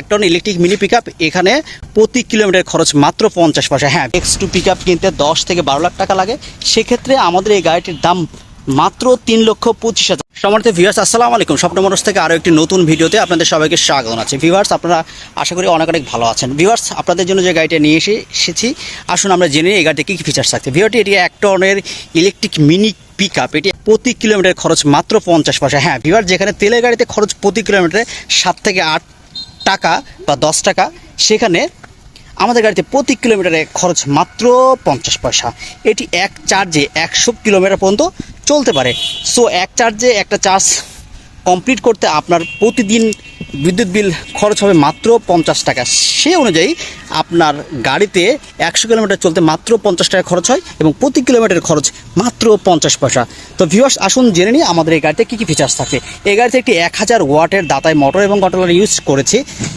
একটা electric mini pick এখানে প্রতি কিলোমিটার খরচ মাত্র পঞ্চাশ পয়সা। হ্যাঁ এক্স টু পিক কিনতে দশ থেকে বারো লাখ টাকা লাগে। সেক্ষেত্রে আমাদের এই গাড়িটির দাম মাত্র তিন লক্ষ পঁচিশ হাজার। সমার্থে ভিউয়ার্স আসসালামু আলাইকুম। স্বপ্ন মোটরস থেকে আরও একটি নতুন ভিডিওতে আপনাদের সবাইকে স্বাগত আছে ভিউয়ার্স আপনারা আশা করি অনেক অনেক ভালো আছেন। ভিউয়ার্স আপনাদের জন্য যে গাড়িটা নিয়ে এসে এসেছি, আসুন আমরা জেনে এই গাড়িতে কী কী ফিচার্স থাকছে। ভিওটি এটি এক টনের ইলেকট্রিক মিনি পিক আপ এটি প্রতি কিলোমিটার খরচ মাত্র পঞ্চাশ পয়সা। হ্যাঁ ভিউয়ার যেখানে তেলের গাড়িতে খরচ প্রতি কিলোমিটারে সাত থেকে আট টাকা বা দশ টাকা, সেখানে আমাদের গাড়িতে প্রতি কিলোমিটারে খরচ মাত্র পঞ্চাশ পয়সা। এটি এক চার্জে একশো কিলোমিটার পর্যন্ত চলতে পারে। সো এক চার্জে একটা চার্জ কমপ্লিট করতে আপনার প্রতিদিন বিদ্যুৎ বিল খরচ হবে মাত্র পঞ্চাশ টাকা। সে অনুযায়ী আপনার গাড়িতে একশো কিলোমিটার চলতে মাত্র পঞ্চাশ টাকা খরচ হয় এবং প্রতি কিলোমিটার খরচ মাত্র পঞ্চাশ পয়সা। তো ভিউয়ার্স আসুন জেনে নিই আমাদের এই গাড়িতে কী কী ফিচার্স থাকে। এই গাড়িতে একটি এক হাজার ওয়াটের দাতায় মোটর এবং কন্ট্রোলার ইউজ করেছি।